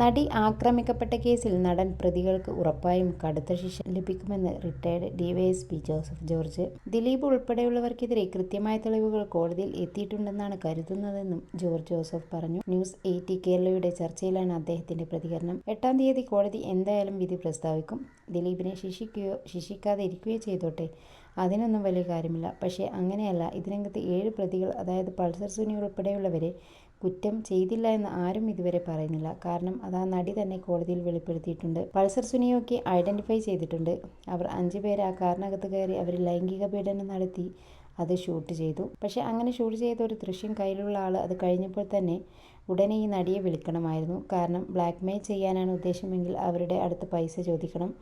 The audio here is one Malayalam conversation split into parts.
നടി ആക്രമിക്കപ്പെട്ട കേസിൽ നടൻ പ്രതികൾക്ക് ഉറപ്പായും കടുത്ത ശിക്ഷ ലഭിക്കുമെന്ന് retired DYSP Joseph George. Dileep ഉൾപ്പെടെയുള്ളവർക്കെതിരെ കൃത്യമായ തെളിവുകൾ കോടതിയിൽ എത്തിയിട്ടുണ്ടെന്നാണ് കരുതുന്നതെന്നും ജോർജ് ജോസഫ് പറഞ്ഞു. ന്യൂസ് എയ്റ്റി കേരളയുടെ ചർച്ചയിലാണ് അദ്ദേഹത്തിന്റെ പ്രതികരണം. എട്ടാം തീയതി കോടതി എന്തായാലും വിധി പ്രസ്താവിക്കും. ദിലീപിനെ ശിക്ഷിക്കുകയോ ശിക്ഷിക്കാതെ ഇരിക്കുകയോ ചെയ്തോട്ടെ. അതിനൊന്നും വലിയ കാര്യമില്ല. പക്ഷേ അങ്ങനെയല്ല. ഇതിനകത്ത് ഏഴ് പ്രതികൾ അതായത് പൾസർ സുനി ഉൾപ്പെടെയുള്ളവരെ കുറ്റം ചെയ്തില്ല എന്ന് ആരും ഇതുവരെ പറയുന്നില്ല. കാരണം അത് ആ നടി തന്നെ കോടതിയിൽ വെളിപ്പെടുത്തിയിട്ടുണ്ട്. പൾസർ സുനിയൊക്കെ ഐഡന്റിഫൈ ചെയ്തിട്ടുണ്ട്. അവർ അഞ്ചു പേര് ആ കാറിനകത്ത് കയറി അവർ ലൈംഗിക പീഡനം നടത്തി അത് ഷൂട്ട് ചെയ്തു. പക്ഷേ അങ്ങനെ ഷൂട്ട് ചെയ്ത ഒരു ദൃശ്യം കയ്യിലുള്ള ആൾ അത് കഴിഞ്ഞപ്പോൾ തന്നെ ഉടനെ ഈ നടിയെ വിളിക്കണമായിരുന്നു. കാരണം ബ്ലാക്ക് മെയിൽ ചെയ്യാനാണ് ഉദ്ദേശമെങ്കിൽ അവരുടെ അടുത്ത് പൈസ ചോദിക്കണം.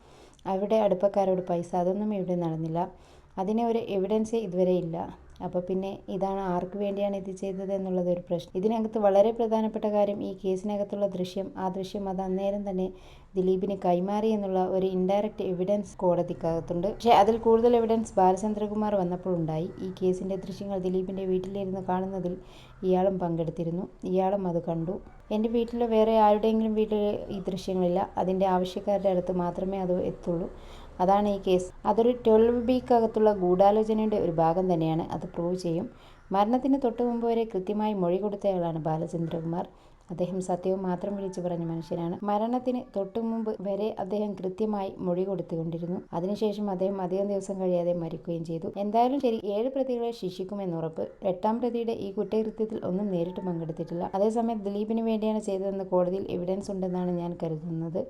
അവരുടെ അടുപ്പക്കാരോട് പൈസ അതൊന്നും ഇവിടെ നടന്നില്ല. അതിന് ഒരു എവിഡൻസ് ഇതുവരെ ഇല്ല. അപ്പോൾ പിന്നെ ഇതാണ് ആർക്ക് വേണ്ടിയാണ് ഇത് ചെയ്തത് എന്നുള്ളത് ഒരു പ്രശ്നം. ഇതിനകത്ത് വളരെ പ്രധാനപ്പെട്ട കാര്യം ഈ കേസിനകത്തുള്ള ദൃശ്യം ആ ദൃശ്യം അത് അന്നേരം തന്നെ ദിലീപിന് കൈമാറി എന്നുള്ള ഒരു ഇൻഡയറക്റ്റ് എവിഡൻസ് കോടതിക്കകത്തുണ്ട്. പക്ഷേ അതിൽ കൂടുതൽ എവിഡൻസ് ബാലചന്ദ്രകുമാർ വന്നപ്പോൾ ഉണ്ടായി. ഈ കേസിന്റെ ദൃശ്യങ്ങൾ ദിലീപിന്റെ വീട്ടിലിരുന്ന് കാണുന്നതിൽ ഇയാളും പങ്കെടുത്തിരുന്നു. ഇയാളും അത് കണ്ടു. എന്റെ വീട്ടിൽ വേറെ ആരുടെയെങ്കിലും വീട്ടിൽ ഈ ദൃശ്യങ്ങളില്ല. അതിന്റെ ആവശ്യക്കാരുടെ അടുത്ത് മാത്രമേ അത് എത്തുള്ളൂ. അതാണ് ഈ കേസ്. അതൊരു ട്വൽവ് ബിക്കകത്തുള്ള ഗൂഢാലോചനയുടെ ഒരു ഭാഗം തന്നെയാണ്. അത് പ്രൂവ് ചെയ്യും. മരണത്തിന് തൊട്ടു മുമ്പ് വരെ കൃത്യമായി മൊഴി കൊടുത്തയാളാണ് ബാലചന്ദ്രകുമാർ. അദ്ദേഹം സത്യവും മാത്രം വിളിച്ചു പറഞ്ഞ മനുഷ്യനാണ്. മരണത്തിന് തൊട്ടു മുമ്പ് വരെ അദ്ദേഹം കൃത്യമായി മൊഴി കൊടുത്തുകൊണ്ടിരുന്നു. അതിനുശേഷം അദ്ദേഹം അധികം ദിവസം കഴിയാതെ മരിക്കുകയും ചെയ്തു. എന്തായാലും ശരി ഏഴ് പ്രതികളെ ശിക്ഷിക്കുമെന്ന് ഉറപ്പ്. എട്ടാം പ്രതിയുടെ ഈ കുറ്റകൃത്യത്തിൽ ഒന്നും നേരിട്ട് പങ്കെടുത്തിട്ടില്ല. അതേസമയം ദിലീപിന് വേണ്ടിയാണ് ചെയ്തതെന്ന് കോടതിയിൽ എവിഡൻസ് ഉണ്ടെന്നാണ് ഞാൻ കരുതുന്നത്.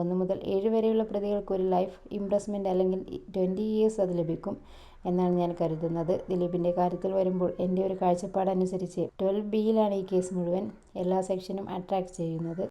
ഒന്ന് മുതൽ ഏഴ് വരെയുള്ള പ്രതികൾക്ക് ഒരു ലൈഫ് ഇംപ്രസ്മെന്റ് അല്ലെങ്കിൽ ട്വന്റി ഇയേഴ്സ് അത് ലഭിക്കും. എന്നാണ് ഞാൻ കരുതുന്നത്. ദിലീപിന്റെ കാര്യത്തിൽ വരുമ്പോൾ എന്റെ ഒരു കാഴ്ചപ്പാടനുസരിച്ച് ട്വൽവ് ബിയിലാണ് ഈ കേസ് മുഴുവൻ എല്ലാ സെക്ഷനും അട്രാക്ട് ചെയ്യുന്നത്.